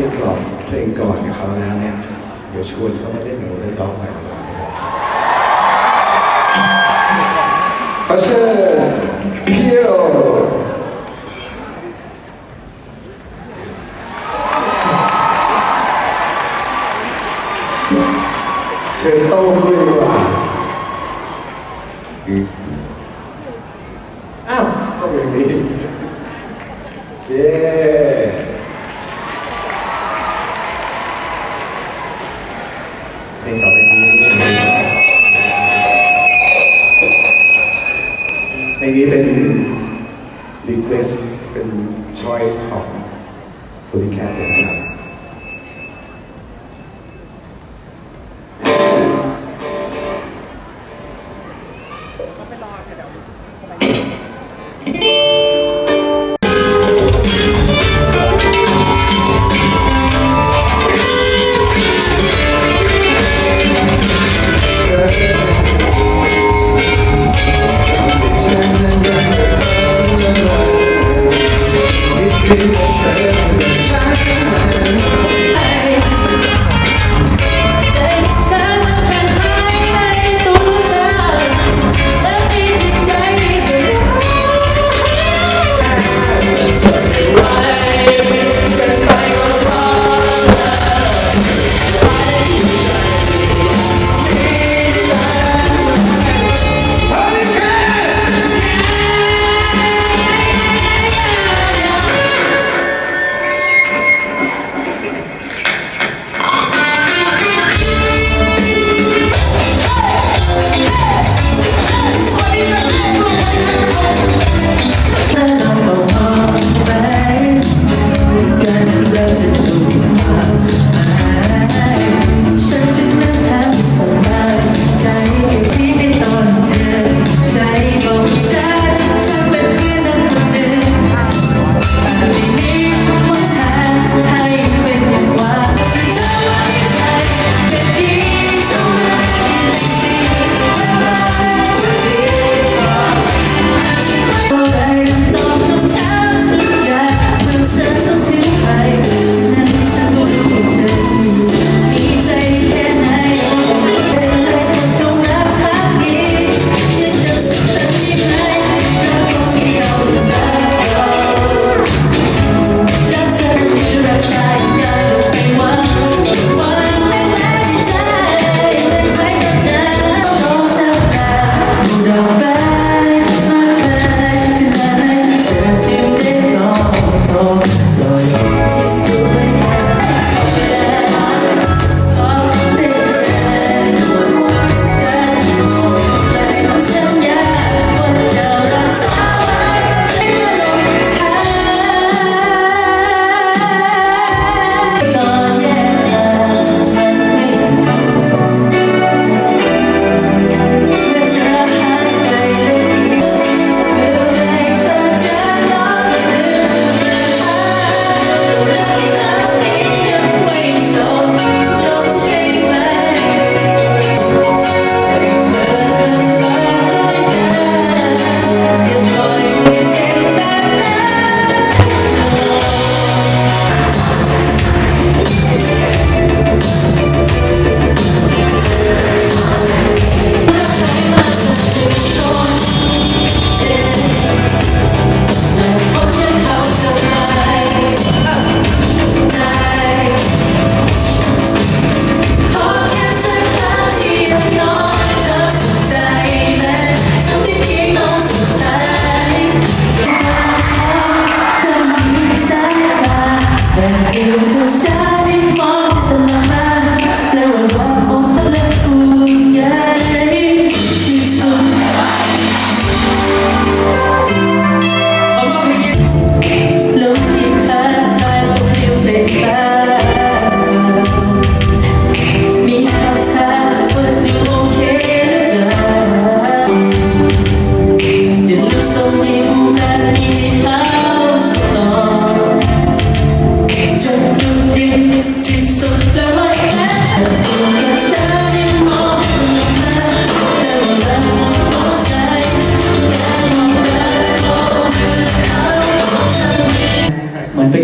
รียกกรอบเพลงก่อนกับเขาแล้วเนี่ยเดี๋ยวชวนเขามาเล่นกับเราเล่นร้องใหม่ดีกว่านะครับขอเชิญพี่โอเชิญโต้งด้วยดีกว่า Best and joyous coffee for the Catholic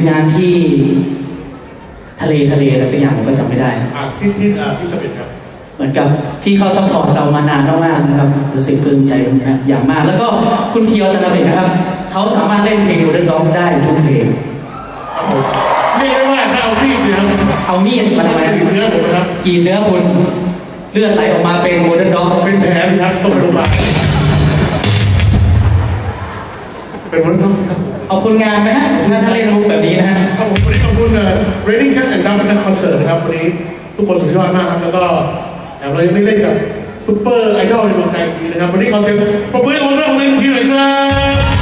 งานที่ทะเลทะเลอะไรสักอย่างผมก็จำไม่ได้ อ่าที่ที่อ่าที่สเปนครับ เหมือนกับที่เขาซัพพอร์ตเรามานานมากๆนะครับรู้สึกปลื้มใจอย่างมาก แล้วก็คุณเพียวตะนาเบกนะครับ เขาสามารถเล่นเพลงโมเดิร์นร็อกได้ทุกเพลง ครับผมเรียกได้ว่าถ้าเอาพี่เนื้อเอามีดมาทำไมเนื้อผมนะครับกรีดเนื้อคุณเลือดไหลออกมาเป็นโมเดิร์นร็อกเป็นแผลนะครับต้องโรงพยาบาลเป็นวันครับครับ ขอบคุณงานไหมฮะถ้าถ้าเล่นมุกแบบนี้นะฮะครับ เอ่อ Raining Cat and Dove นะครับคอนเสิร์ตนะครับวันนี้ทุกคนสุดยอดมากครับแล้วก็แถมเรายังไม่เล่นกับซุปเปอร์ไอดอลในดวงใจอีกทีนะครับวันนี้ขอเสียงปรบมือให้เราเรื่องของเล่นทีหน่อยครับ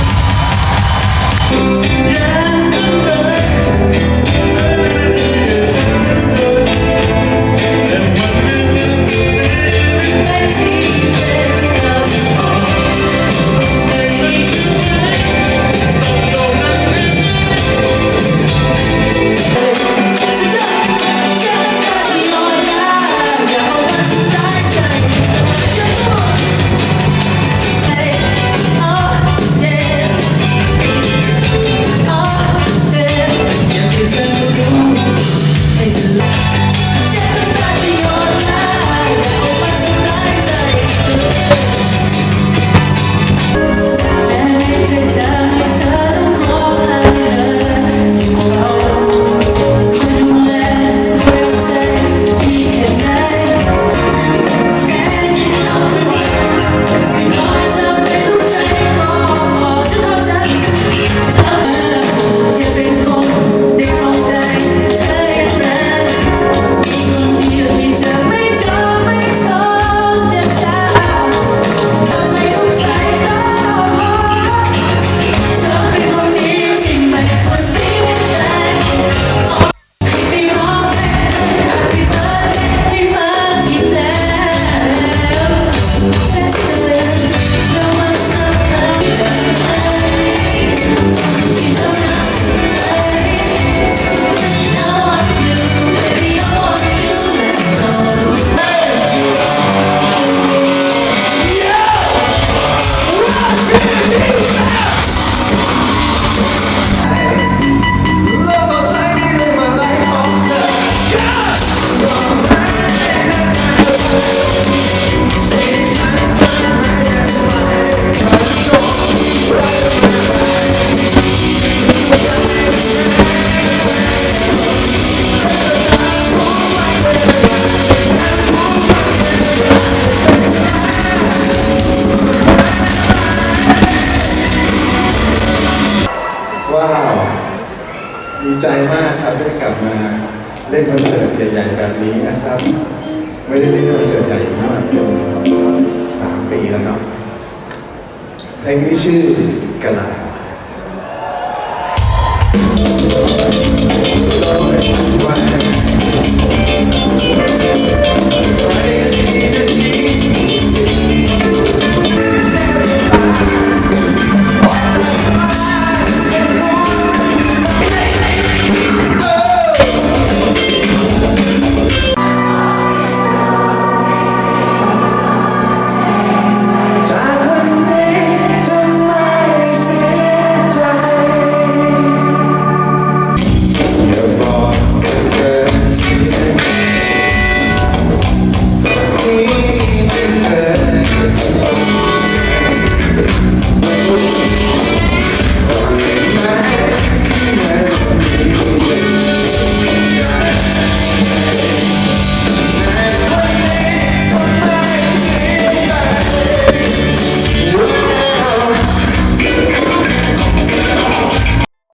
กลับมาเล่นคอนเสิร์ตใหญ่ๆแบบนี้นะครับ ไม่ได้เล่นคอนเสิร์ตใหญ่มาเป็นสามปีแล้วเนาะเพลงนี้ชื่อกะลาว่า